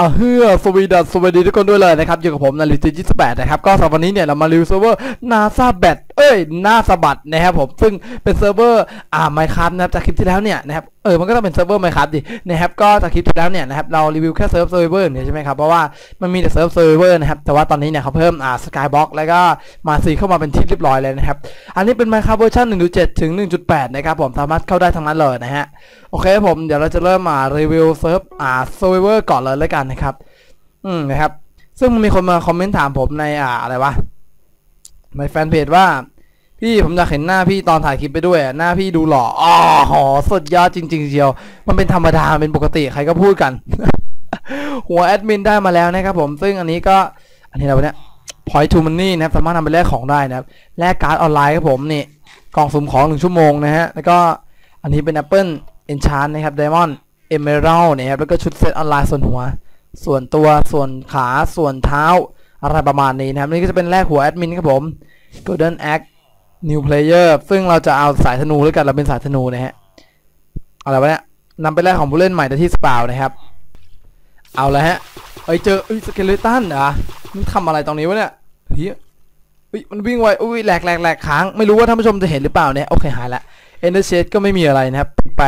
อะเฮือสวีดัสสวัสดีทุกคนด้วยเลยนะครับอยู่กับผมนาริจิจิสแปดนะครับ ก็สำหรับวันนี้เนี่ย เรามารีวิวเซิร์ฟเวอร์นาซาแบต เอ้ยหน้าซาบัตนะครับผมซึ่งเป็นเซิร์ฟเวอร์อ่าไมค์ครับนะครับจากคลิปที่แล้วเนี่ยนะครับเออมันก็ต้องเป็นเซิร์ฟเวอร์ไมค์ครับดินะครับก็จากคลิปที่แล้วเนี่ยนะครับเรารีวิวแค่เซิร์ฟเซิร์ฟเวอร์เนี่ยใช่ไหมครับเพราะว่ามันมีแต่เซิร์ฟเซิร์ฟเวอร์นะครับแต่ว่าตอนนี้เนี่ยเขาเพิ่มอ่าสกายบ็อกแล้วก็มาซีเข้ามาเป็นที่เรียบร้อยเลยนะครับอันนี้เป็นไมค์ครับเวอร์ชัน1.7ถึง1.8นะครับผมสามารถเข้าได้ทั้งนั้นเลยนะฮะโอเคผมเดี๋ยวเราจะเริ่มมารีวิวเซิร์ฟอ่าเซิร์ฟเวอร์ก่อนเลยแล้วกันนะครับอืมนะครับซึ่งมีคนมาคอมเมนต์ถามผมในอ่าอะไรวะในแฟนเพจว่า พี่ผมอยากเห็นหน้าพี่ตอนถ่ายคลิปไปด้วยอะหน้าพี่ดูหล่ออ๋อหอสุดยอดจริง ๆ เชียว มันเป็นธรรมดาเป็นปกติใครก็พูดกัน หัวแอดมินได้มาแล้วนะครับผมซึ่งอันนี้ก็อันนี้เราเนี่ย point to money นะครับสามารถนำไปแลกของได้นะครับแลกการ์ดออนไลน์ครับผมนี่กล่องสุ่มของหนึ่งชั่วโมงนะฮะแล้วก็อันนี้เป็น Apple Enchant นะครับ Diamond Emerald นะครับแล้วก็ชุดเซตออนไลน์ส่วนหัว ส่วนตัวส่วนขาส่วนเท้าอะไรประมาณนี้นะครับนี่ก็จะเป็นแรกหัวแอดมินครับผม Golden Axe New Player ซึ่งเราจะเอาสายธนูแล้วกันเราเป็นสายธนูนะฮะอะไรวะเนี่ยนำไปแรกของผู้เล่นใหม่แต่ที่สปาวนะครับ เอาละฮะเอ้ยเจอเอ้ยสเกเลตันเหรอมันทำอะไรตรงนี้วะเนี่ยเฮ้ยเฮ้ยมันวิ่งไวอุ้ยแหลกแหลกแหลกค้างไม่รู้ว่าท่านผู้ชมจะเห็นหรือเปล่าเนี่ยโอเคหายละเอนเดอร์เชดก็ไม่มีอะไรนะครับปิดไป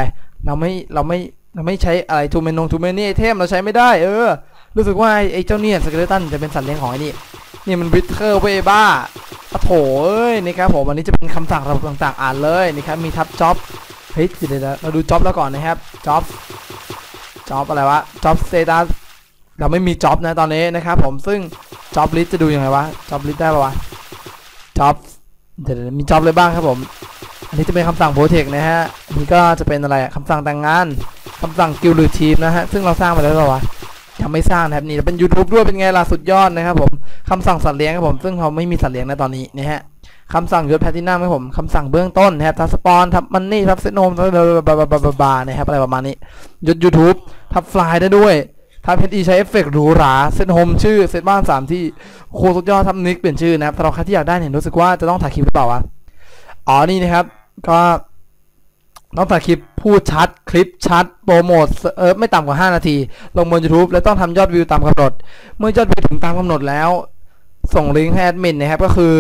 เราไม่เราไม่เราไม่ใช้อะไรทูเมนงทูเมนนี่ไอเทมเราใช้ไม่ได้เออรู้สึกว่าไอ้เจ้าเนี่ยสเกเลตันจะเป็นสัตว์เลี้ยงของไอ้นี่ นี่มันวิทเทอร์เวบ้าปะโถเอ้ยนี่ครับผมอันนี้จะเป็นคำสั่งระบบต่างๆ อ่านเลยนี่ครับมีทับจ็อบเฮ้ยเดี๋ยวๆเราดูจ็อบแล้วก่อนนะครับจ็อบจ็อบอะไรวะจ็อบสเตตัสเราไม่มีจ็อบนะตอนนี้นะครับผมซึ่งจ็อบลิสจะดูยังไงวะจ็อบลิสได้ปะวะจ็อบเดี๋ยวมีจ็อบเลยบ้างครับผมอันนี้จะเป็นคำสั่งโปรเทคนะฮะอันนี้ก็จะเป็นอะไรคำสั่งแต่งงานคำสั่งกิลหรือทีมนะฮะซึ่งเราสร้างไปแล้วหรอวะยังไม่สร้างนะครับนี่เป็น YouTube ด้วยเป็นไงล่ะสุดยอดนะครับผม คำสั่งสัตว์เลี้ยงครับผม ซึ่งเราไม่มีสัตว์เลี้ยงในตอนนี้นะฮะคำสั่งยศแพลตินัมครับผมคำสั่งเบื้องต้นนะครับทับสปอนทับมันนี่ทับเซโนมทับบาบาบาบาบานะครับอะไรประมาณนี้ยศ YouTube ทับฟลายได้ด้วยทับเพนอีใช้เอฟเฟกต์หรูหราเซตโฮมชื่อเซตบ้านสามที่โคตรสุดยอดทับนิกเปลี่ยนชื่อนะครับสำหรับใครที่อยากได้เนี่ยรู้สึกว่าจะต้องถ่ายคลิปหรือเปล่าวะอ๋อนี่นะครับ ก็ต้องถ่ายคลิปพูดชัดคลิปชัดโปรโมทเออไม่ต่ำกว่า 5 นาที ลงบน YouTube และต้องทำยอดวิวตามกำหนด เมื่อยอดวิวถึงตามกำหนดแล้ว ส่งลิงก์ให้แอดมินนะครับ ก็คือ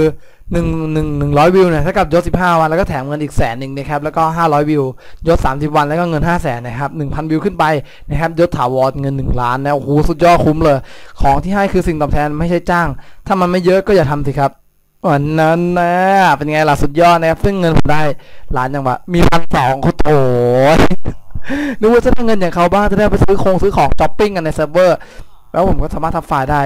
1 1 100วิวเนี่ยเท่ากับยศ15วัน แล้วก็แถมเงินอีกแสนหนึ่งนะครับ แล้วก็500วิวยศ30วันแล้วก็เงิน5 0 0แสนนะครับ1,000วิวขึ้นไปนะครับยศถาวรเงิน1ล้านนะโอ้โหสุดยอดคุ้มเลย ของที่ให้คือสิ่งตอบแทนไม่ใช่จ้าง ถ้ามันไม่เยอะก็อย่าทำสิครับวันนั้นนะเป็นไงล่ะสุดยอดนะครับ ซึ่งเงินผมได้ล้านยังวะมีพันสองโถนึกว่าจะได้เงินอย่างเขาบ้างจะได้ไปซื้อคงซื้อของช้อปปิ้งกันในเซิร์ฟเวอร์แล้วผมก็สามารถทำไฟล์ได้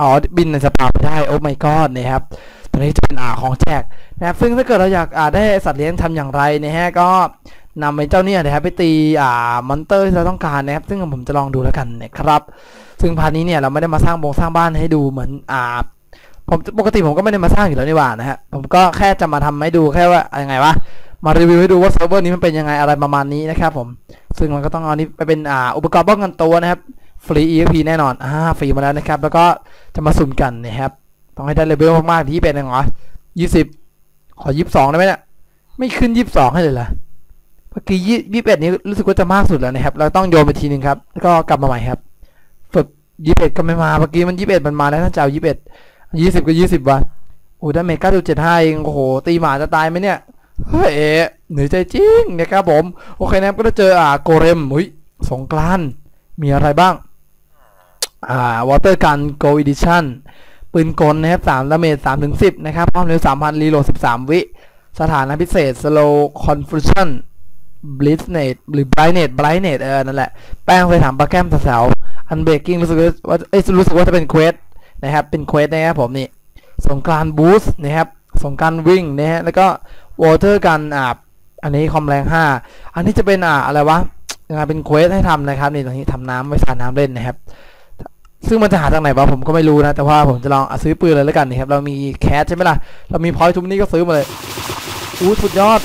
อ๋อบินในสปาไปได้โอ้ไม่กอดนะครับตัวนี้จะเป็นอ่าของแจกนะครับซึ่งถ้าเกิดเราอยากอ่าได้สัตว์เลี้ยงทำอย่างไรนะฮะก็นำไอ้เจ้าเนี่ยนะครับไปตีอ่ามอนเตอร์ที่เราต้องการนะครับ ซึ่งผมจะลองดูแล้วกันนะครับ ซึ่งพาร์ทนี้เนี่ยเราไม่ได้มาสร้างโบงสร้างบ้านให้ดูเหมือนอ่าผมปกติผมก็ไม่ได้มาสร้างอยู่แล้วนี่หว่านะฮะผมก็แค่จะมาทำให้ดูแค่ว่ายังไงวะมารีวิวให้ดูว่าเซิร์ฟเวอร์นี้มันเป็นยังไงอะไรประมาณนี้นะครับผมซึ่งมันก็ต้องเอานี้ไปเป็นอ่าอุปกรณ์ป้องกันตัวนะครับ ฟรี EXP แน่นอน อ่า ฟรีมาแล้วนะครับ แล้วก็จะมาสุ่มกันนะครับ ต้องให้ได้เลเวลมากๆที่เป็นยังไงยี่สิบขอยี่สิบสองได้ไหมเนี่ย ไม่ขึ้นยี่สิบสองให้เลยเหรอเมื่อกี้ยี่ยี่สิบเอ็ดนี้รู้สึกว่าจะมากสุดแล้วนะครับ เราต้องโยนไปทีหนึ่งครับ แล้วก็กลับมาใหม่ครับ ฝึกยี่สิบเอ็ดก็ไม่มา เมื่อกี้มันยี่สิบเอ็ดมันมาแล้วน่าจะเอายี่สิบเอ็ดยี่สิบก็ยี่สิบวะโอ้ได้เมก้าดูเจ็ดห้าเองโอ้โห ตีหมาจะตายไหมเนี่ย เฮ้ยเหนื่อยใจจริงนะครับผม โอเคนะครับก็จะเจออ่าโกเรมอุ้ยสงกรานมีอะไรบ้าง อ่าวอเตอร์กันโกอีดิชั่นปืนกลนะครับสามดาเมจสามถึงสิบนะครับความเร็วสามพันรีโหลดสิบสามวิ สถานะพิเศษ slow confusion blitznate หรือ brightnate brightnate เออ นั่นแหละ แป้งเคยถามปลาแก้มสาวๆ unbreaking รู้สึกว่าเอ้ยรู้สึกว่าจะเป็นเควสนะครับ เป็นเควสนะครับผมนี่ สงกรานบูสต์นะครับ สงกรานวิ่งนะฮะ แล้วก็วอเตอร์กันอ่าอันนี้ความแรง5อันนี้จะเป็นอ่าอะไรวะงไงเป็นเควสให้ทำนะครับนี่ตรงนี้ทำน้ำไว้สาดน้ำเล่นนะครับ ซึ่งมันจะหาจากไหนวะผมก็ไม่รู้นะ แต่ว่าผมจะลองอะซื้อปืนเลยแล้วกันนะครับ เรามีแคสใช่ไหมล่ะ เรามีพอยทุกนี้ก็ซื้อมาเลยอู้สุดยอด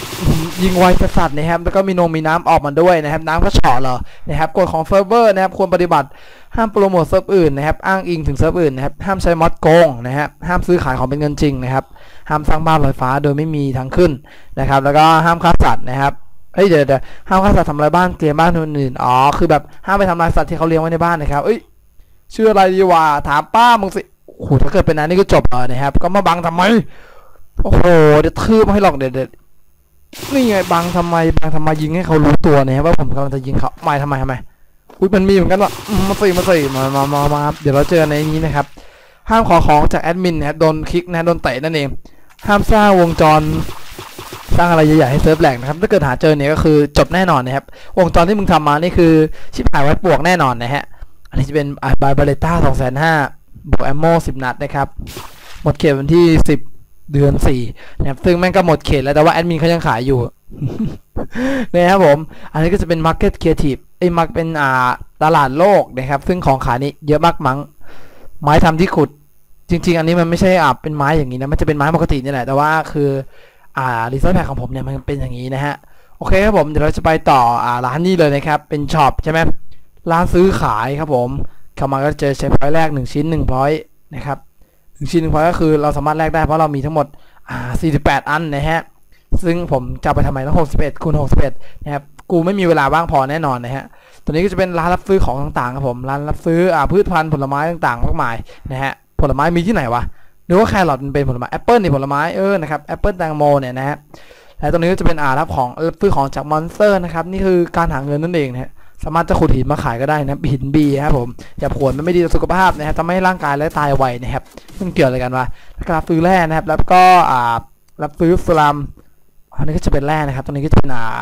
ยิงไวสัสๆนะครับแล้วก็มีนมมีน้ำออกมาด้วยนะครับ น้ำก็เฉาะเหรอนะครับกฎของเซิร์ฟเวอร์นะครับควรปฏิบัติห้ามโปรโมทเซิร์ฟอื่นนะครับอ้างอิงถึงเซิร์ฟอื่นนะครับห้ามใช้มอดโกงนะครับห้ามซื้อขายของเป็นเงินจริงนะครับห้ามสร้างบ้านลอยฟ้าโดยไม่มีทางขึ้นนะครับ แล้วก็ห้ามฆ่าสัตว์นะครับเอ้ยเดี๋ยวเดี๋ยวห้ามฆ่าสัตว์ทำลายบ้านเกลียบ้านคนอื่นอ๋อคือแบบห้ามไปทำลายสัตว์ที่เขาเลี้ยงไว้ในบ้านนะครับเอ้ย ชื่ออะไรดีวะถามป้ามึงสิโอ้โหถ้าเกิดเป็นนั้นนี่ก็จบเลยนะครับ ก็มาบังทำไมโอ้โหเดี๋ยวทืบมให้หรอกเด็ดเด็ดนี่ไงบังทำไมบังทำไมยิงให้เขารู้ตัวนะครับว่าผมกำลังจะยิงเขาไม่ทำไมทำไมอุ้ยมันมีเหมือนกันว่ะมาสิมาสิมามามามาเดี๋ยวเราเจอในนี้นะครับ ห้ามขอของจากแอดมินนะครับโดนคลิกนะโดนเตะนั่นเองห้ามสร้างวงจรสร้างอะไรใหญ่ๆให้เซิร์ฟแหลกนะครับ ถ้าเกิดหาเจอเนี่ยก็คือจบแน่นอนนะครับ วงจรที่มึงทำมานี่คือชิบหายไว้ปวกแน่นอนนะฮะ อันนี้จะเป็นบาบาเลต้าสองแสนห้าบวกแอมโมสิบนัดนะครับ หมดเขตวันที่สิบเดือนสี่นะครับซึ่งแม่งก็หมดเขตแล้วแต่ว่าแอดมินเขายังขายอยู่นะครับผม อันนี้ก็จะเป็น Market Creative ไอ้มักเป็นอ่าตลาดโลกนะครับ ซึ่งของขายนี่เยอะมากมั้ง ไม้ทำที่ขุด จริง ๆ อันนี้มันไม่ใช่อ่าเป็นไม้อย่างนี้นะ มันจะเป็นไม้ปกตินี่แหละ แต่ว่าคือ อ่ารีเซิร์ชแพของผมเนี่ยมันเป็นอย่างนี้นะฮะ โอเคครับผม เดี๋ยวเราจะไปต่ออ่าร้านนี้เลยนะครับ เป็นช็อปใช่ไหม ร้านซื้อขายครับผมเข้ามาก็เจอใช้พอยต์แรก 1 ชิ้น1พอยต์นะครับหนึ่งชิ้น1พอยต์ก็คือเราสามารถแลกได้เพราะเรามีทั้งหมดอ่า48 อันนะฮะซึ่งผมจะไปทำไมต้อง61คูณ61นะครับกูไม่มีเวลาว่างพอแน่นอนนะฮะตัวนี้ก็จะเป็นร้านรับซื้อของต่างๆครับผมร้านรับซื้ออ่าพืชพันธุ์ผลไม้ต่างๆมากมายนะฮะผลไม้มีที่ไหนวะหรือว่าแครอทมันเป็นผลไม้แอปเปิลนี่ผลไม้เออนะครับแอปเปิลแตงโมเนี่ยนะฮะและตรงนี้ก็จะเป็นอ่ารับของรับซื้อของจากมอนสเตอร์นะครับนี่คือการหาเงินนั่นเองนะฮะ สามารถจะขุดหินมาขายก็ได้นะหินบีครับผมอย่าผวนมันไม่ดีต่อสุขภาพนะครับทำให้ร่างกายและตายไวนะครับมันเกี่ยวอะไรกันวะแล้วก็รับซื้อแร่นะครับ แล้วก็อ่ารับซื้อสลัมอันนี้ก็จะเป็นแร่นะครับตรงนี้ก็จะเป็นอ่า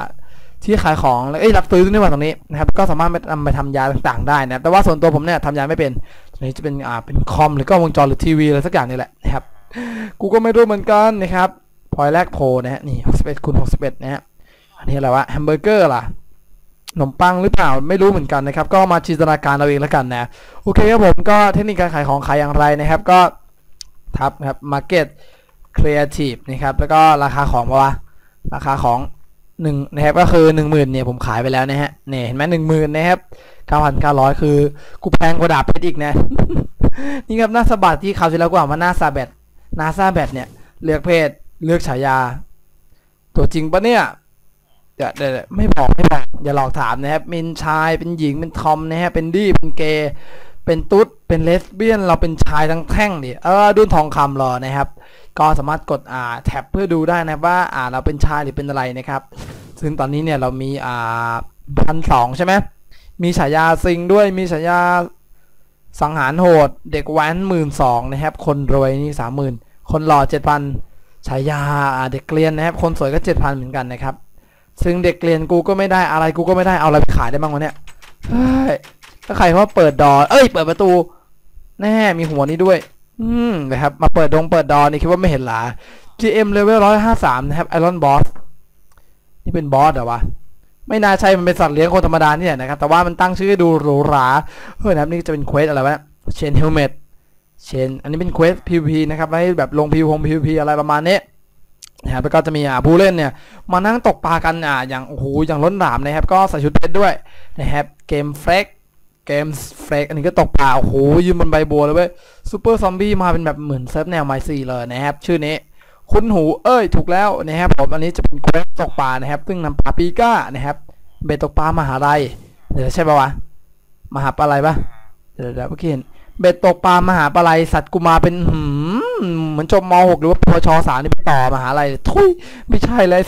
ที่ขายของแล้วเอ้ยรับซื้อนี่ว่าตรงนี้นะครับ ก็สามารถไปนำไปทำยาต่างๆได้นะครับแต่ว่าส่วนตัวผมเนี่ยทำยาไม่เป็นตรงนี้จะเป็นอ่าเป็นคอมหรือกล้องวงจรหรือทีวีอะไรสักอย่างนี่แหละนะครับกูก็ไม่รู้เหมือนกันนะครับพอยแรกโพลนะฮะนี่61คูณ61นะฮะอันนี้อะไรวะแฮมเบอร์เกอร์ล่ะ นมปังหรือเปล่าไม่รู้เหมือนกันนะครับ ก็มาจินตนาการเราเองแล้วกันนะโอเคครับผมก็เทคนิคการขายของขายอย่างไรนะครับ ก็ทับครับ Market Creative นะครับแล้วก็ราคาของวะราคาของหนึ่งนะครับก็คือหนึ่งหมื่นเนี่ยผมขายไปแล้วนะฮะเนี่ยเห็นไหมหนึ่งหมื่นนะครับเก้าพันเก้าร้อยคือกูแพงกว่าดาบเพชรอีกนะนี่ครับหน้าสบัดที่เขาวที่แล้วกว่ามาหน้าซาแบดนาซาแบดเนี่ยเลือกเพศเลือกฉายา ตัวจริงปะเนี่ย เดี๋ยวเดี๋ยวเดี๋ยวไม่บอกไม่บอกอย่าหลอกถามนะครับเป็นชายเป็นหญิงเป็นทอมนะฮะเป็นดี้เป็นเกย์เป็นตุ๊ดเป็นเลสเบี้ยน เราเป็นชายทั้งแท่งดิเออดุนทองคำรอนะครับ ก็สามารถกดอ่าแท็บเพื่อดูได้นะครับว่าอ่าเราเป็นชายหรือเป็นอะไรนะครับ ซึ่งตอนนี้เนี่ยเรามีอ่าพันสองใช่ไหมมีฉายาซิงด้วยมีฉายาสังหารโหด เด็กแว้นหมื่นสองนะครับ คนรวยนี่สามหมื่นคนหล่อเจ็ดพันฉายาเด็กเกรียนนะครับ คนสวยก็เจ็ดพันเหมือนกันนะครับ ซึ่งเด็กเรียนกูก็ไม่ได้อะไรกูก็ไม่ได้เอาอะไรไปขายได้บ้างวะเนี่ยเฮ้ยถ้าใครว่าเปิดดอเอ้ย เปิดประตู แน่ มีหัวนี้ด้วย อืมนะครับ มาเปิดดงเปิดดอนี่คิดว่าไม่เห็นหรอ GM level 153 นะครับ Iron Boss นี่เป็นบอสเหรอวะ ไม่น่าใช่มันเป็นสัตว์เลี้ยงคนธรรมดาเนี่ยนะครับ แต่ว่ามันตั้งชื่อดูหรูหราเฮ้ยนะครับนี่จะเป็นเควสอะไรวะเชนเฮลเมตเชนอันนี้เป็นเควส PVP นะครับให้แบบลง PVP PVP อะไรประมาณนี้ นะครับแล้วก็จะมีอ่าผู้เล่นเนี่ยมานั่งตกปลากันอ่าอย่างโอ้โหอย่างล้นหลามนะครับก็ใส่ชุดเพชรด้วยนะครับเกมเฟกเกมเฟกอันนี้ก็ตกปลาโอ้โหยืนบนใบบัวเลยเว้ยซูเปอร์ซอมบี้มาเป็นแบบเหมือนเซิร์ฟแนวไมซีเลยนะครับชื่อนี้คุ้นหูเอ้ยถูกแล้วนะครับผมอันนี้จะเป็นเควสตกปลานะครับ ซึ่งนำปลาปีก้านะครับเบตตกปลามหาลัยเดี๋ยวใช่ปะวะมหาปลาอะไรปะเดี๋ยวเดี๋ยวเมื่อกี้เห็น เบ็ดตกปลามหาปลาไหลสัตว์กูมาเป็นหืมเหมือนจบม .6 หรือว่าปวชสามนี่ไปต่อมหาลัยทุยไม่ใช่เลย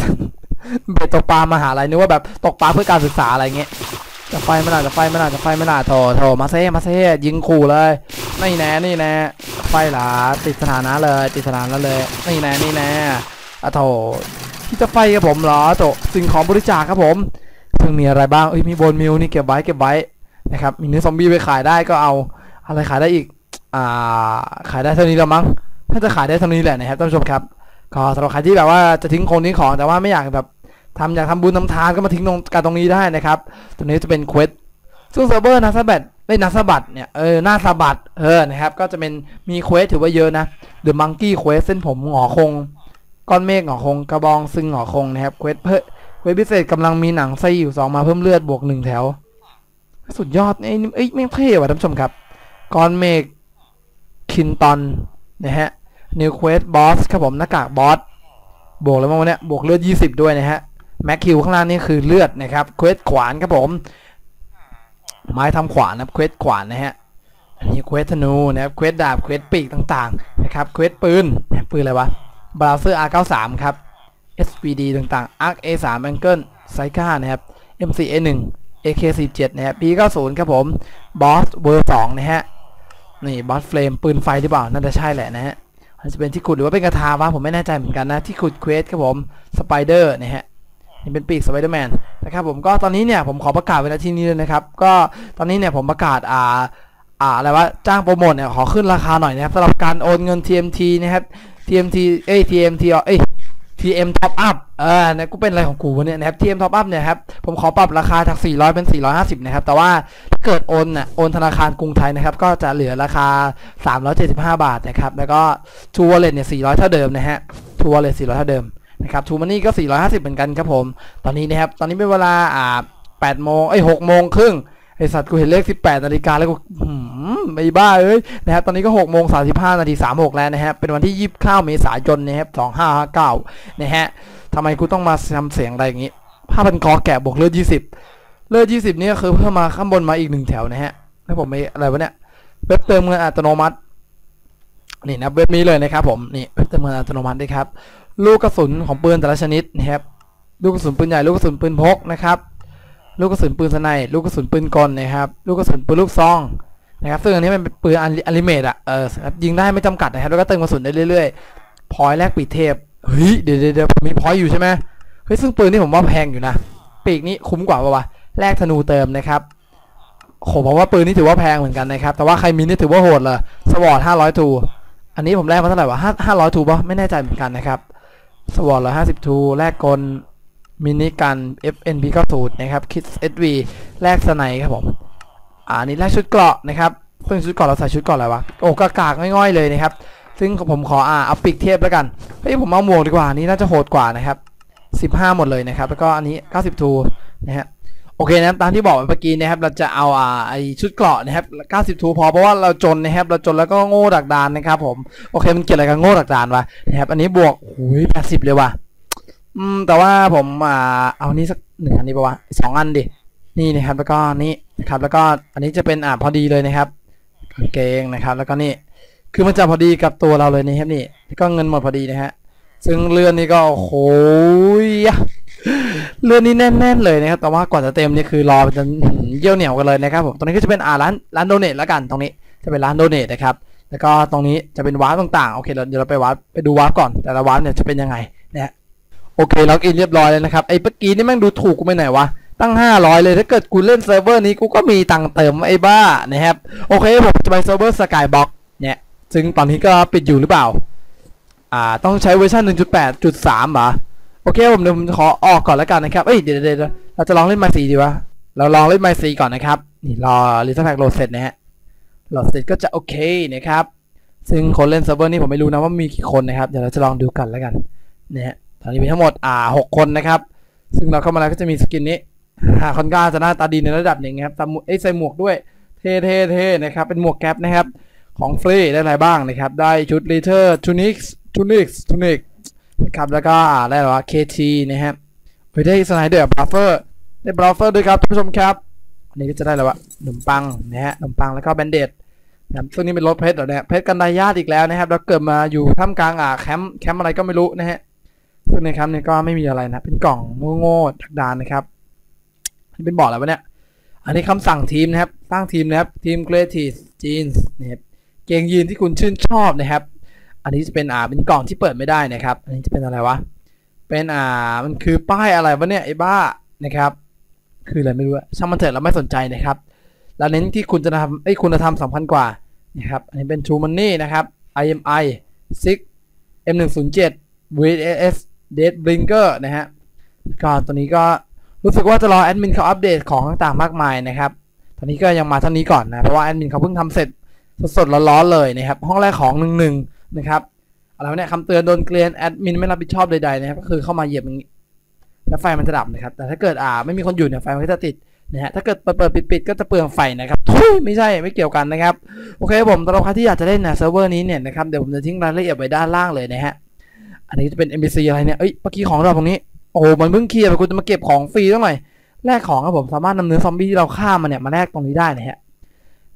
เบ็ดตกปลามหาลัยนึกว่าแบบตกปลาเพื่อการศึกษาอะไรเงี้ยจะไฟไม่น่าจะไฟไม่น่าจะไฟไม่น่าโถโถมาเซ่มาเซ่ยิงขู่เลยนี่แน่นี่แน่ไฟหลาติดสถานะเลย ติดสถานะเลยนี่แน่นี่แน่อะโถที่จะไฟกับผมเหรอโถสิ่งของบริจาคครับผมซึ่งมีอะไรบ้างเอ้ยมีโบนมิลนี่เก็บไว้เก็บไว้นะครับมีเนื้อซอมบี้ไปขายได้ก็เอา อะไรขายได้อีก อ่า ขายได้เท่านี้แล้วมั้ง น่าจะขายได้เท่านี้แหละนะครับท่านผู้ชมครับ ก็สำหรับใครที่แบบว่าจะทิ้งคงทิ้งของแต่ว่าไม่อยากแบบทำอยากทำบุญทำทานก็มาทิ้งตรงการตรงนี้ได้นะครับตรงนี้จะเป็นเควสซึ่งเซิร์ฟเวอร์นาซาบัตเอ้ยนาซาบัตเนี่ย เออนาซาบัตเออ นะครับ ก็จะเป็นมีเควสถือว่าเยอะนะ The Monkey Quest เส้นผมหงอคง ก้อนเมฆหงอคง กระบองซึ่งหงอคงนะครับ เควสเพิ่มเควสพิเศษกำลังมีหนังไส้อยู่สองมาเพิ่มเลือดบวกหนึ่งแถว สุดยอดไอ้นี่เอ้ยไม่งเท่ว่ะท่านผู้ชมครับ ก้อนเมฆคินตันนะฮะนิวเควสบอสครับผมหน้ากากบอสบวกแล้วมั้งวะเนี่ยบวกเลือด 20 ด้วยนะฮะแม็กคิวข้างล่างนี่คือเลือดนะครับเควสขวานครับผม ไม้ทำขวานนะครับเควสขวานนะฮะอันนี้เควสธนูนะครับเควสดาบเควสปีกต่างๆนะครับเควสปืนปืนอะไรวะบราเซอร์ R93 ครับ SPD ต่างๆ ARC A3 Angle ไซก้านะครับ MCA1 AK47 นะครับ P90 ครับผมบอสเวอร์2นะฮะ นี่บอสเฟลมปืนไฟหรือเปล่าน่าจะใช่แหละนะฮะอาจจะเป็นที่ขุดหรือว่าเป็นกระทาวะผมไม่แน่ใจเหมือนกันนะที่ขุดเควสครับผมสไปเดอร์นะฮะนี่เป็นปีกสไปเดอร์แมนนะครับผมก็ตอนนี้เนี่ยผมขอประกาศไว้ที่นี้เลยนะครับ ก็ตอนนี้เนี่ยผมประกาศอ่าอ่าอะไรวะจ้างโปรโมทเนี่ยขอขึ้นราคาหน่อยนะครับสำหรับการโอนเงิน TMT นะครับ TMT เอ้ย TMT เอ้ย TM Top Up เออเนี่ยกูเป็นอะไรของกูวะเนี่ยนะครับ TM Top Up เนี่ยครับ ผมขอปรับราคาจาก 400 เป็น 450 นะครับ แต่ว่าถ้าเกิดโอนน่ะโอนธนาคารกรุงไทยนะครับ ก็จะเหลือราคา 375 บาทนะครับ แล้วก็ True Wallet เนี่ย 400 เท่าเดิมนะฮะ True Wallet 400 เท่าเดิมนะครับ True Money ก็ 450 เหมือนกันครับผม ตอนนี้นะครับ ตอนนี้เป็นเวลาอ่า8โมงเอ้ย6โมงครึ่ง ไอสัตว์กูเห็นเลข 18นาฬิกาแล้วกูหืมไม่บ้าเอ้ยนะครับตอนนี้ก็6โมง35นาที36 แล้วนะฮะเป็นวันที่ 29 เมษายนนะครับ2559นะฮะทำไมกูต้องมาทำเสียงอะไรอย่างงี้ผ้าพันคอแกะบวกเลือด 20 เลือด 20 นี่ก็คือเพิ่มมาข้างบนมาอีกหนึ่งแถวนะฮะแล้วผมไม่อะไรวะเนี่ยเว็บเติมเงินอัตโนมัตินี่นะเว็บนี้เลยนะครับผมนี่เว็บเติมเงินอัตโนมัติด้วยครับลูกกระสุนของปืนแต่ละชนิดนะครับลูกกระสุนปืนใหญ่ลูกกระสุนปืนพกนะครับ ลูกกระสุนปืนสไนลูกกระสุนปืนกลนะครับลูกกระสุนปืนลูกซองนะครับซึ่งอันนี้มันเป็นปืนอัลิเมตอะเออยิงได้ไม่จำกัดนะครับแล้วก็เติมกระสุนได้เรื่อยๆพอยแลกปีกเทพเฮ้ยเดี๋ยวเดี๋ยวมีพอยอยู่ใช่ไหมเฮ้ยซึ่งปืนนี่ผมว่าแพงอยู่นะปีกนี้คุ้มกว่าปะวะแลกธนูเติมนะครับโหผมว่าปืนนี่ถือว่าแพงเหมือนกันนะครับ แต่ว่าใครมีนี่ถือว่าโหดเลยสวอตห้าร้อยทูอันนี้ผมแลกมาเท่าไหร่วะห้าห้าร้อยทูปะไม่แน่ใจเหมือนกันนะครับ สวอตร้อยห้าสิบทูแลกกล มินิกัน FNP 90นะครับคิด SV แลกสไนครับผมอ่าอันนี้แลกชุดเกราะนะครับซึ่งชุดเกราะเราใส่ชุดเกราะอะไรวะโอ้กากากง่อยๆเลยนะครับ ซึ่งผมขออ่าเอาปีกเทียบแล้วกันเฮ้ยผมเอาหมวกดีกว่านี้น่าจะโหดกว่านะครับ15 หมดเลยนะครับ แล้วก็อันนี้92นะฮะโอเคนะตามที่บอกเมื่อกี้นะครับ เราจะเอาอ่าไอชุดเกราะนะครับ92พอเพราะว่าเราจนนะครับ เราจนแล้วก็โง่ดักดานนะครับผม โอเคมันเกี่ยวอะไรกับโง่ดักดานวะนะครับ อันนี้บวกโอ้ย80 เลยว่ะ อืม แต่ว่าผมอ่าเอานี้สักหนึ่งอันนี้ปะวะสองอันดิ นี่นะครับ แล้วก็นี่นะครับ แล้วก็อันนี้จะเป็นอ่าพอดีเลยนะครับกางเกงนะครับ แล้วก็นี่ คือมันจะพอดีกับตัวเราเลยนะครับนี่แล้วก็เงินหมดพอดีนะฮะ ซึ่งเลื่อนนี่ก็โอ้โหเลื่อนนี่แน่นๆเลยนะครับ แต่ว่ากว่าจะเต็มนี่คือรอจนเยี่ยวเหนียวกันเลยนะครับผม ตรงนี้ก็จะเป็นอ่าร้านร้านโดเนทแล้วกัน ตรงนี้จะเป็นร้านโดเนทนะครับ แล้วก็ตรงนี้จะเป็นวาร์ปต่างๆ โอเค เดี๋ยวเราไปวาร์ปไปดูวาร์ปก่อน แต่ละวาร์ปเนี่ยจะเป็นยังไงนะฮะ โอเคล็อกอินเรียบร้อยเลยนะครับไอ้เมื่อกี้นี่แม่งดูถูกกูไปไหนวะตั้ง 500 เลยถ้าเกิดกูเล่นเซิร์ฟเวอร์นี้กูก็มีตังค์เติมไอ้บ้านะครับโอเคผมจะไปเซิร์ฟเวอร์สกายบ็อกเนี่ยซึ่งตอนนี้ก็ปิดอยู่หรือเปล่า อ่าต้องใช้เวอร์ชัน1.8.3เหรอโอเคผมเดี๋ยวผมขอออกก่อนแล้วกันนะครับเอ้ยเดี๋ยวเดี๋ยวเราจะลองเล่นไมซีดีวะเราลองเล่นไมซีก่อนนะครับนี่รอลิซ่าแพ็กโหลดเสร็จนะฮะโหลดเสร็จก็จะโอเคนะครับซึ่งคนเล่นเซิร์ฟเวอร์นี้ผมไม่รู้นะว่ามีกี่คนนะครับเดี๋ยวเราจะลองดูกันแล้วกันนะฮะ ตอนนี้มีทั้งหมดอ่าหกคนนะครับ ซึ่งเราเข้ามาแล้วก็จะมีสกินนี้หาคอนก้าจะหน้าตาดีในระดับหนึ่งนะครับใส่หมวกด้วยเท่เท่เท่นะครับ เป็นหมวกแก๊ปนะครับ ของฟรีได้อะไรบ้างนะครับ ได้ชุดลีเทอร์ทูนิกส์ทูนิกส์ทูนิกนะครับแล้วก็ได้อะไรวะเคทีนะครับไปได้สไนเดอร์บราฟเฟอร์ได้บราฟเฟอร์ด้วยครับท่านผู้ชมครับอันนี้ก็จะได้อะไรวะขนมปังนะฮะขนมปังแล้วก็แบนเดดนะครับซึ่งนี่เป็นรถเพชรเหรอเนี่ยเพชรกันไดญาติอีกแล้วนะครับ เราเกิดมาอยู่ท่ามกลางอ่าแคมป์แคมป์อะไรก็ไม่รู้นะฮะ ซึ่งนแคมป์เนี่ยก็ไม่มีอะไรนะ เป็นกล่องโง่ๆดักดานนะครับนี่เป็นบอร์ดอะไรวะเนี่ย อันนี้คำสั่งทีมนะครับ สร้างทีมนะครับ ทีม Creative Jeans นะครับเกงยีนที่คุณชื่นชอบนะครับ อันนี้จะเป็นอ่าเป็นกล่องที่เปิดไม่ได้นะครับ อันนี้จะเป็นอะไรวะ เป็นอ่ามันคือป้ายอะไรวะเนี่ยไอ้บ้านะครับ คืออะไรไม่รู้ช่างมันเถอะเราไม่สนใจนะครับแล้วเน้นที่คุณจะทำไอ้คุณธรรมสำคัญกว่านะครับ อันนี้เป็น True Money นะครับ IMI 6 M107 VS Dead Blinker นะฮะก็ตัวนี้ก็รู้สึกว่าจะรอแอดมินเขาอัปเดตของต่างๆมากมายนะครับ ตอนนี้ก็ยังมาเท่านี้ก่อนนะ เพราะว่าแอดมินเขาเพิ่งทำเสร็จสดๆร้อนๆเลยนะครับ ห้องแรกของหนึ่งหนึ่งนะครับอะไรเนี่ยคำเตือนโดนเกลียนแอดมินไม่รับผิดชอบใดๆนะครับ ก็คือเข้ามาเหยียบอย่างนี้แล้วไฟมันจะดับนะครับ แต่ถ้าเกิดอ่าไม่มีคนอยู่เนี่ยไฟมันก็จะติดนะฮะถ้าเกิดเปิดเปิดปิดปิดก็จะเปลืองไฟนะครับทุยไม่ใช่ไม่เกี่ยวกันนะครับ โอเคผมสำหรับใครที่อยากจะเล่นนะเซิร์ฟเวอร์นี้เนี่ยนะครับเดี๋ยวผมจะทิ้งรายละเอียดไว้ด้านล่างเลยนะฮะ อันนี้จะเป็น NPC อะไรเนี่ย เอ้ยเมื่อกี้ของเราตรงนี้ โอ้โหมันเพิ่งเคลียร์ไปกูจะมาเก็บของฟรีตั้งหน่อย แลกของครับผม สามารถนำเนื้อซอมบี้ที่เราฆ่ามาเนี่ยมาแลกตรงนี้ได้นะฮะ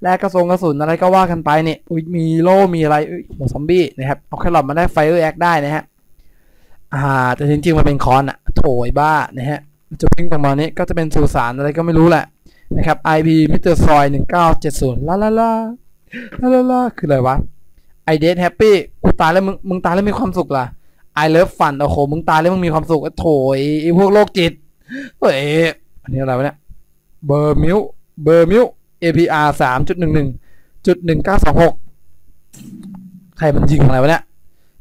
แลกกระสงกระสุนอะไรก็ว่ากันไปเนี่ยอุ้ยมีโล่ มีอะไรอุ้ยหัวซอมบี้นะครับ เอาแครอทมาได้ไฟเออร์แอคได้นะฮะ อ่า แต่จริงๆมันเป็นคอนอะโถยบ้านะฮะ จะวิ่งประมาณนี้ก็จะเป็นสุสานอะไรก็ไม่รู้แหละนะครับ IP มิสเตอร์ซอย1970ลาลาลาลาลาลาคืออะไรวะไอเดทแฮปปี้กูตายแล้วมึงมึงตายแล้วมีความสุขล่ะ I love fun โอ้โหมึงตายแล้วมึงมีความสุขโถยไอพวกโรคจิตเฮ้ยอันนี้อะไรวะเนี่ยเบอร์มิวเบอร์มิว APR สามจุดหนึ่งหนึ่งจุดหนึ่งเก้าสองหกใครมันยิงอะไรวะเนี่ย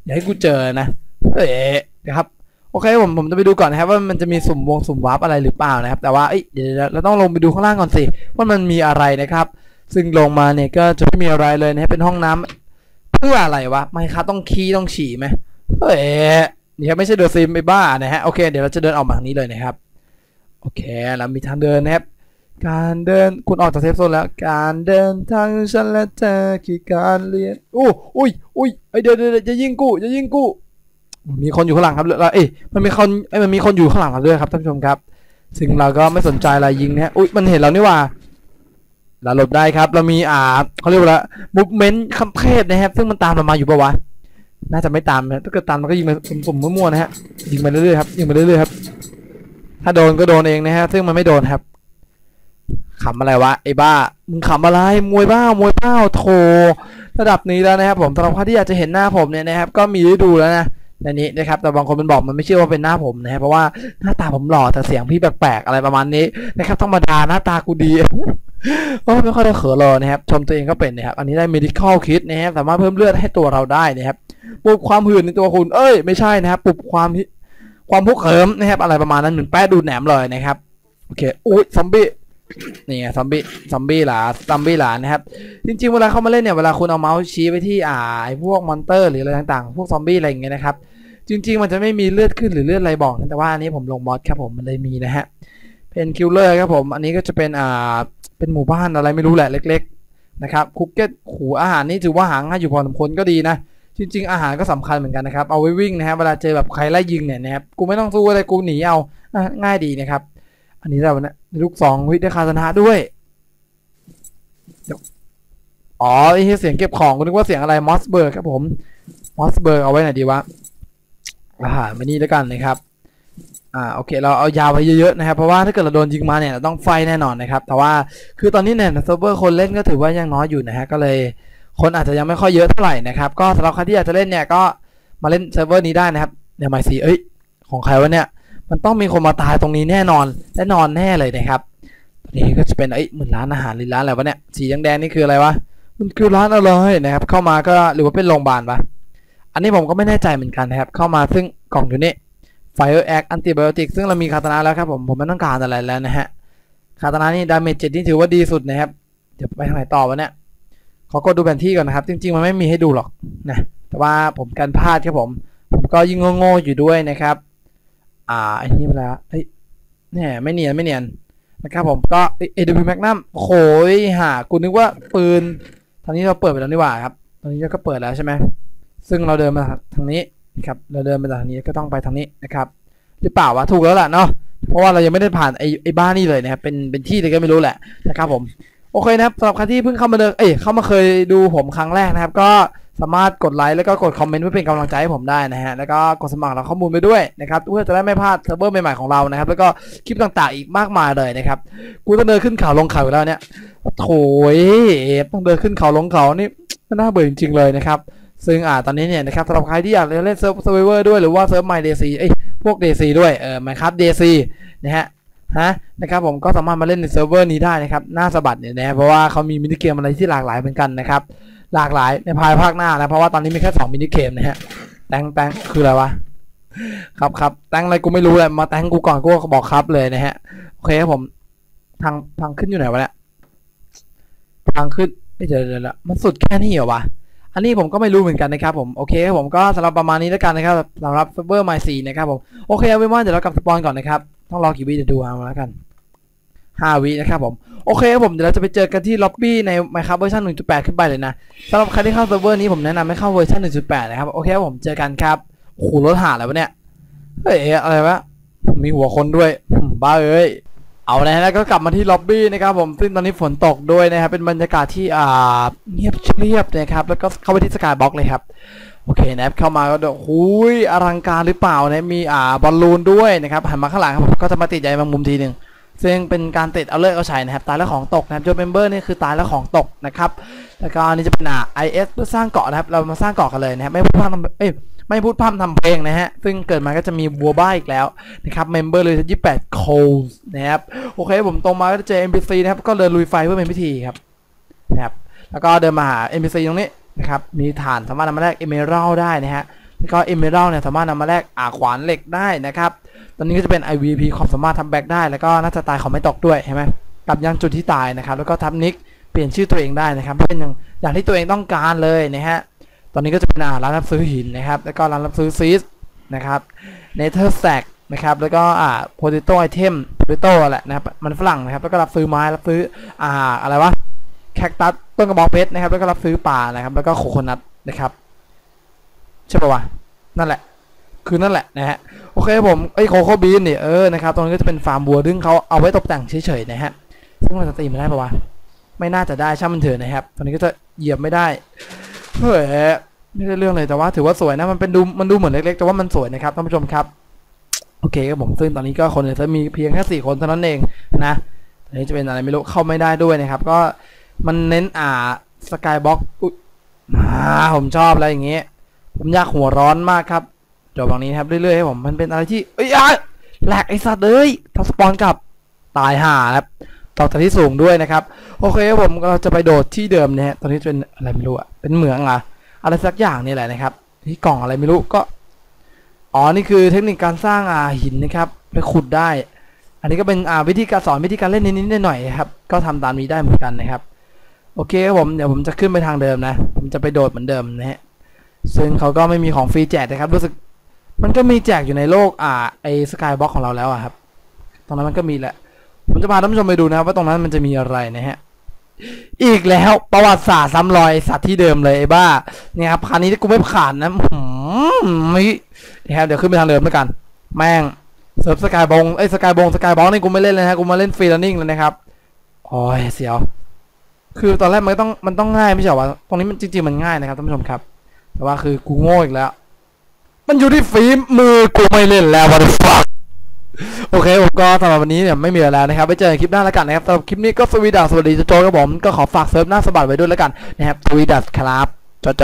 อย่าให้กูเจอนะเฮ้ยนะครับโอเคผมผมจะไปดูก่อนนะครับว่ามันจะมีสุ่มวงสุ่มวาร์ปอะไรหรือเปล่านะครับ แต่ว่าเอ้ยเดี๋ยวเราต้องลงไปดูข้างล่างก่อนสิว่ามันมีอะไรนะครับ ซึ่งลงมาเนี่ยก็จะไม่มีอะไรเลยนะเป็นห้องน้ำเพื่ออะไรวะไม่ครับต้องขี้ต้องฉี่ไหม เฮ้ยนี่ครับไม่ใช่เดอะซิมไปบ้านะฮะโอเคเดี๋ยวเราจะเดินออกมาทางนี้เลยนะครับโอเคเรามีทางเดินนะครับ การเดินคุณออกจากเซฟโซนแล้ว การเดินทางฉันและเธอคือการเรียนอู้อุ้ยอุ้ยเอ้ยเดี๋ยวเดี๋ยวเดี๋ยวจะยิงกูจะยิงกูมีคนอยู่ข้างหลังครับแล้วเอ้ยมันมีคนเอ้มันมีคนอยู่ข้างหลังเราด้วยครับท่านผู้ชมครับ ซึ่งเราก็ไม่สนใจอะไรยิงนะฮะอุ้ยมันเห็นเรานี่ว่าเราหลบได้ครับ เรามีอ่าเขาเรียกว่ามูฟเมนต์คัมเพศนะครับ ซึ่งมันตามเรามาอยู่ปะวะ น่าจะไม่ตามนะถ้าเกิดตามมันก็ยิงมาสุ่มๆมั่วๆนะฮะยิงไปเรื่อยๆครับยิงไปเรื่อยๆครับ ถ้าโดนก็โดนเองนะฮะซึ่งมันไม่โดนครับขำอะไรวะไอ้บ้ามึงขำอะไรมวยบ้ามวยเป้าโถระดับนี้แล้วนะครับผมสำหรับใครที่อยากจะเห็นหน้าผมเนี่ยนะครับ ก็มีให้ดูแล้วนะในนี้นะครับแต่บางคนมันบอกมันไม่เชื่อว่าเป็นหน้าผมนะครับเพราะว่าหน้าตาผมหล่อแต่เสียงพี่แปลกๆอะไรประมาณนี้นะครับ ต้องมาด่าหน้าตากูดี โอ้ไม่ค่อยได้เขินเลยนะครับ ชมตัวเองก็เป็นนะครับ อันนี้ได้ medical kit นะครับสามารถเพิ่มเลือดให้ตัวเราได้นะครับปลุกความหื่นในตัวคุณ เอ้ย ไม่ใช่นะครับปลุกความความพุกเขิมนะครับ อะไรประมาณนั้นเหมือนแป้ดูแหนมเลยนะครับ โอเคอุ้ยซอมบี้นี่ไงซอมบี้ซอมบี้หลาซอมบี้หลานะครับ จริง ๆ เวลาเข้ามาเล่นเนี่ย เวลาคุณเอาเมาส์ชี้ไปที่อ่าไอ้พวกมอนเตอร์หรืออะไรต่างๆ พวกซอมบี้อะไรอย่างเงี้ยนะครับ จริง ๆ มันจะไม่มีเลือดขึ้นหรือเลือดอะไรบอกนะแต่ว่าอันนี้ผมลงมอดครับผมมันเลยมีนะฮะเป็นคิลเลอร์ครับผม อันนี้ก็จะเป็นอ่า เป็นหมู่บ้านอะไรไม่รู้แหละเล็ก ๆ นะครับคุกเก็ตหูอาหารนี่ถือว่าหาง่ายอยู่พอสมควรก็ดีนะ จริง ๆ อาหารก็สำคัญเหมือนกันนะครับ เอาไว้วิ่งนะครับเวลาเจอแบบใครไล่ยิงเนี่ยนะครับกูไม่ต้องสู้อะไรกูหนีเอาง่ายดีนะครับ อันนี้เราเนี่ยลูกสองวิได้คาสนะด้วยอ๋อไอ้เสียงเก็บของกูนึกว่าเสียงอะไรมอสเบิร์กครับผมมอสเบิร์กเอาไว้ไหนดีวะอาหารมานี่แล้วกันนะครับ อ่าโอเคเราเอายาวไปเยอะๆนะครับเพราะว่าถ้าเกิดเราโดนยิงมาเนี่ยเราต้องไฟแน่นอนนะครับแต่ว่าคือตอนนี้เนี่ยเซิร์ฟเวอร์คนเล่นก็ถือว่ายังน้อยอยู่นะฮะก็เลยคนอาจจะยังไม่ค่อยเยอะเท่าไหร่นะครับก็สำหรับใครที่อยากจะเล่นเนี่ยก็มาเล่นเซิร์ฟเวอร์นี้ได้นะครับเนี่ยมายสีเอ้ยของใครวะเนี่ยมันต้องมีคนมาตายตรงนี้แน่นอนแน่นอนแน่เลยนะครับตอนนี้ก็จะเป็นเอ้ยเหมือนร้านอาหารหรือร้านอะไรวะเนี่ยสีแดงๆนี่คืออะไรวะมันคือร้านอะไรนะครับเข้ามาก็หรือว่าเป็นโรงพยาบาลปะอันนี้ผมก็ไม่แน่ใจเหมือนกันนะครับเข้ามาซึ่งกล่องอยู่นี่ Fire Act Antibiotic ซึ่งเรามีคาตานะแล้วครับผม ผมไม่ต้องการอะไรแล้วนะฮะ คาตานะนี่ดาเมจเจ็ดนี่ถือว่าดีสุดนะครับ เดี๋ยวไปทางไหนต่อวะเนี่ย ขอกดดูแผนที่ก่อนนะครับ จริง ๆ มันไม่มีให้ดูหรอกนะ แต่ว่าผมกันพลาดครับผม ผมก็ยิ่งโง่ๆอยู่ด้วยนะครับ อ่าอันนี้เวลาเฮ้ยเนี่ยไม่เนียนไม่เนียนนะครับผมก็เอเดบิแมกนัมโขยหากูนึกว่าปืนทางนี้เราเปิดไปแล้วนี่หว่าครับ ตอนนี้เราก็เปิดแล้วใช่ไหมซึ่งเราเดินมาทางนี้ นะครับเราเดินมาจากทางนี้ก็ต้องไปทางนี้นะครับ หรือเปล่าวะถูกแล้วแหละเนาะเพราะว่าเรายังไม่ได้ผ่านไอ้ไอ้บ้านนี่เลยนะครับเป็นเป็นที่เลยก็ไม่รู้แหละนะครับผมโอเคนะครับสำหรับใครที่เพิ่งเข้ามาเดินเอ้ยเข้ามาเคยดูผมครั้งแรกนะครับ ก็สามารถกดไลค์แล้วก็กดคอมเมนต์เพื่อเป็นกำลังใจให้ผมได้นะฮะแล้วก็กดสมัครเราข้อมูลไปด้วยนะครับเพื่อจะได้ไม่พลาดเซิร์ฟเวอร์ใหม่ๆของเรานะครับ แล้วก็คลิปต่างๆอีกมากมายเลยนะครับกูต้องเดินขึ้นเขาลงเขาอยู่แล้วเนี่ยโถยต้องเดินขึ้นเขาลงเขานี่น่าเบื่อจริงๆเลยนะครับ ซึ่งอ่าตอนนี้เนี่ยนะครับสำหรับใครที่อยากเล่นเซิร์ฟเซอร์เวอร์ด้วยหรือว่าเซิร์ฟไมเดซีเอ้พวกเดซีด้วยเออไมครับเดซีนะฮะฮะนะครับผมก็สามารถมาเล่นในเซิร์ฟเวอร์นี้ได้นะครับหน้าสะบัดเนี่ยนะเพราะว่าเขามีมินิเกมอะไรที่หลากหลายเหมือนกันนะครับหลากหลายในภายภาคหน้านะเพราะว่าตอนนี้มีแค่2มินิเกมนะฮะแตงแตงคืออะไรวะครับครับแตงอะไรกูไม่รู้เลยมาแตงกูก่อนกูก็บอกครับเลยนะฮะโอเคครับผมทางทางขึ้นอยู่ไหนวะเนี่ยทางขึ้นเอ้ยเดี๋ยวเดี๋ยวเดี๋ยวมันสุดแค่นี้เหรอวะ อันนี้ผมก็ไม่รู้เหมือนกันนะครับผมโอเคครับผมก็สำหรับประมาณนี้แล้วกันนะครับสำหรับเซิร์ฟเวอร์ไมซีนะครับผมโอเคเอาไว้ว่าเดี๋ยวเรากลับสปอนก่อนนะครับต้องรอกี่วิเดี๋ยวดูเอาแล้วกันห้าวินะครับผมโอเคครับผมเดี๋ยวเราจะไปเจอกันที่ล็อบบี้ใน Minecraft เวอร์ชัน1.8 ขึ้นไปเลยนะสำหรับใครที่เข้าเซิร์ฟเวอร์นี้ผมแนะนำให้เข้าเวอร์ชัน1.8 นะครับโอเคครับผมเจอกันครับโอ้โหรถหาอะไรวะเนี่ยเฮ้ยอะไรวะมีหัวคนด้วยบ้าเอ้ย เอาละฮะแล้วก็กลับมาที่ล็อบบี้นะครับผมซึ่งตอนนี้ฝนตกด้วยนะครับ เป็นบรรยากาศที่อ่าเงียบเรียบนะครับ แล้วก็เข้าไปที่สกายบ็อกเลยครับ โอเคนะครับเข้ามาก็เดี๋ยวหุยอลังการหรือเปล่านะมีอ่าบอลลูนด้วยนะครับหันมาข้างหลังครับผมก็จะมาติดใยบางมุมทีหนึ่งซึ่งเป็นการติดเอาเลิกเอาใช้นะครับ ตายแล้วของตกนะครับโจเมมเบอร์นี่คือตายแล้วของตกนะครับแล้วก็อันนี้จะเป็นอ่า IS เพื่อสร้างเกาะนะครับ เรามาสร้างเกาะกันเลยนะครับไม่พูดพร่ำเอ้ย ไม่พูดพร่ำทำเพลงนะฮะ ซึ่งเกิดมาก็จะมีวัวบ้าอีกแล้วนะครับเมมเบอร์เลยยี่สิบแปดโคลนะครับ โอเค ผมตรงมาก็จะเจอ NPC นะครับ ก็เดินลุยไฟเพื่อเป็นพิธีครับนะครับ แล้วก็เดินมาหา NPC ตรงนี้นะครับ มีฐานสามารถนำมาแลกเอเมอรัลได้นะฮะ แล้วก็เอเมอรัลเนี่ยสามารถนำมาแลกอาขวานเหล็กได้นะครับ ตอนนี้ก็จะเป็น IVP ความสามารถทำแบ็กได้ แล้วก็น่าจะตายของไม่ตกด้วยเห็นไหมกลับยังจุดที่ตายนะครับ แล้วก็ทับนิกเปลี่ยนชื่อตัวเองได้นะครับ เป็นอย่างอย่างที่ตัวเองต้องการเลยนะฮะ ตอนนี้ก็จะเป็นร้านรับซื้อหินนะครับ แล้วก็ร้านรับซื้อซีสนะครับเนเธอร์แซกนะครับ แล้วก็อ่าโพเตโต้ไอเทมโพเตโต้แหละนะครับ มันฝรั่งนะครับ แล้วก็รับซื้อไม้รับซื้ออ่าอะไรวะแคคตัสต้นกระบอกเพชรนะครับ แล้วก็รับซื้อป่านะครับ แล้วก็โคโคนัทนะครับใช่ปะวะนั่นแหละ คือนั่นแหละนะฮะโอเคผมไอ้โคโคบีนเนี่ยเออนะครับตรงนี้ก็จะเป็นฟาร์มบัวซึ่งเขาเอาไว้ตกแต่งเฉยๆนะฮะซึ่งมันจะตีไม่ได้ปะวะไม่น่าจะได้ช่างมันเถอะนะครับตอนนี้ก็จะเหยียบไม่ได้ เฮ้ยไม่ได้เรื่องเลยแต่ว่าถือว่าสวยนะมันเป็นดูมันดูเหมือนเล็กๆแต่ว่ามันสวยนะครับท่านผู้ชมครับโอเคครับผมซึ่งตอนนี้ก็คนจะมีเพียงแค่สี่คนเท่านั้นเองนะอันนี้จะเป็นอะไรไม่รู้เข้าไม่ได้ด้วยนะครับ ก็มันเน้นอ่าสกายบ็อกอ่าผมชอบอะไรอย่างเงี้ยผมอยากหัวร้อนมากครับจบตรงนี้ครับเรื่อยๆให้ผมมันเป็นอะไรที่เอ้ยอะแหลกไอ้สัตว์เอ้ยทำสปอนกลับตายห่าครับ ตกจากที่สูงด้วยนะครับ โอเคผมเราจะไปโดดที่เดิมเนี่ยฮะตอนนี้เป็นอะไรไม่รู้อะเป็นเหมืองอะอะไรสักอย่างนี่แหละนะครับ ที่กล่องอะไรไม่รู้ก็อ๋อนี่คือเทคนิคการสร้างอ่าหินนะครับไปขุดได้ อันนี้ก็เป็นอ่าวิธีการสอนวิธีการเล่นนิดๆหน่อยๆนะครับ ก็ทำตามนี้ได้เหมือนกันนะครับ โอเคครับผมเดี๋ยวผมจะขึ้นไปทางเดิมนะ ผมจะไปโดดเหมือนเดิมนะฮะซึ่งเขาก็ไม่มีของฟรีแจกนะครับ รู้สึกมันก็มีแจกอยู่ในโลกอ่าไอสกายบ็อกของเราแล้วอะครับ ตรงนั้นมันก็มีแหละ ผมจะพาท่านผู้ชมไปดูนะครับว่าตรงนั้นมันจะมีอะไรนะฮะ อีกแล้วประวัติศาสตร์ซ้ำรอยสัตว์ที่เดิมเลยไอ้บ้า เนี่ยครับคันนี้กูไม่ผ่านนะหืมไม่นะครับเดี๋ยวขึ้นไปทางเดิมแล้วกัน แม่งเซิร์ฟสกายบงไอ้ยสกายบงสกายบองนี่กูไม่เล่นเลยนะกูมาเล่นฟรีแลนนิ่งเลยนะครับโอ้ยเสียว คือตอนแรกมันต้องมันต้องง่ายไม่ใช่เหรอวะตรงนี้มันจริงๆมันง่ายนะครับท่านผู้ชมครับ แต่ว่าคือกูโง่อีกแล้ว มันอยู่ที่ฝีมือกูไม่เล่นแล้ว what the fuck โอเคผมก็สำหรับวันนี้เนี่ยไม่มีอะไรแล้วนะครับไว้เจอกันคลิปหน้าแล้วกันนะครับสำหรับคลิปนี้ก็สวีดัสสวัสดีโจโจครับผมก็ขอฝากเซิร์ฟหน้าสบัดไว้ด้วยแล้วกันนะครับสวีดัสครับโจโจ